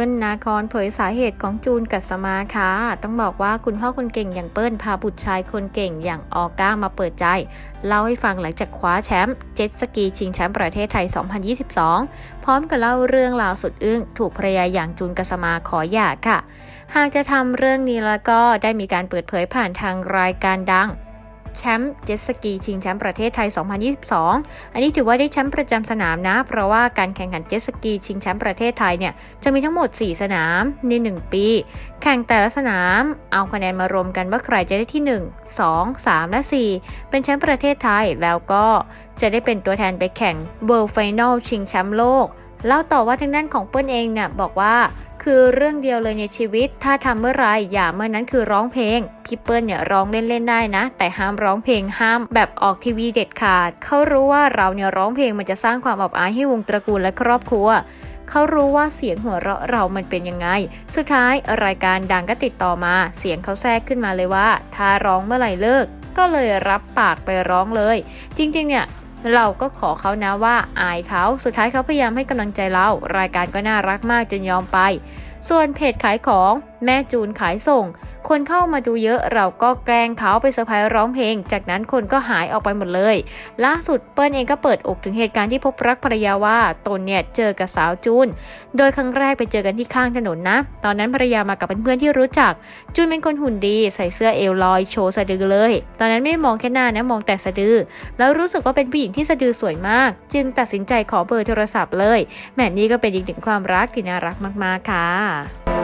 ปิ้ลนาคอนเผยสาเหตุของจูนกัสมาค่ะต้องบอกว่าคุณพ่อคนเก่งอย่างเปิ้ลพาบุตรชายคนเก่งอย่างออก้ามาเปิดใจ เล่าให้ฟังหลังจากคว้าแชมป์เจ็ตสกีชิงแชมป์ประเทศไทย 2022 พร้อมกับเล่าเรื่องราวสุดอึ้งถูกภรรยาอย่างจูนกัสมาขอหย่าค่ะ หากจะทำเรื่องนี้แล้วก็ได้มีการเปิดเผยผ่านทางรายการดัง แชมป์เจ็ตสกีชิงแชมป์ประเทศไทย 2022 อันนี้ถือว่าได้แชมป์ประจำสนามนะ เพราะว่าการแข่งขันเจ็ตสกีชิงแชมป์ประเทศไทยเนี่ยจะมีทั้งหมด 4 สนามใน 1 ปี แข่งแต่ละสนามเอาคะแนนมารวมกันว่าใครจะได้ที่ 1 2 3 และ 4 เป็นแชมป์ประเทศไทยแล้วก็จะได้เป็นตัวแทนไปแข่ง World Final ชิงแชมป์โลก เล่าต่อว่าทางด้านของเปิ้ลเองเนี่ยบอกว่าคือเรื่องเดียวเลยในชีวิต ถ้าทำเมื่อไรอย่าเมื่อนั้นคือร้องเพลง พี่เปิ้ลเนี่ยร้องเล่นๆได้นะ แต่ห้ามร้องเพลงห้ามแบบออกทีวีเด็ดขาด เขารู้ว่าเราเนี่ยร้องเพลงมันจะสร้างความอับอายให้วงตระกูลและครอบครัว เขารู้ว่าเสียงหัวเราะเรามันเป็นยังไง สุดท้ายรายการดังก็ติดต่อมา เสียงเขาแทรกขึ้นมาเลยว่า ถ้าร้องเมื่อไหร่เลิก ก็เลยรับปากไปร้องเลย จริงๆเนี่ย เราก็ขอเขานะว่าอายเขาสุดท้ายเขาพยายามให้กำลังใจเรา รายการก็น่ารักมากจนยอมไป ส่วนเพจขายของแม่จูนขายส่ง คนเข้ามาดูเยอะเราก็แกล้งเขาไปเซอร์ไพรส์ร้องเพลง จากนั้นคนก็หายออกไปหมดเลย ล่าสุดเปิ้ลเองก็เปิดอกถึงเหตุการณ์ที่พบรักภรรยาว่าตนเนี่ยเจอกับสาวจูน โดยครั้งแรกไปเจอกันที่ข้างถนนนะ ตอนนั้นภรรยามากับเพื่อนๆที่รู้จัก จูนเป็นคนหุ่นดี ใส่เสื้อเอวลอยโชว์สะดือเลย ตอนนั้นไม่มองแค่หน้านะมองแต่สะดือ แล้วรู้สึกว่าเป็นผู้หญิงที่สะดือสวยมาก จึงตัดสินใจขอเบอร์โทรศัพท์เลยแหมนี่ก็เป็นอีกหนึ่งความรักที่น่ารักมากๆค่ะค่ะ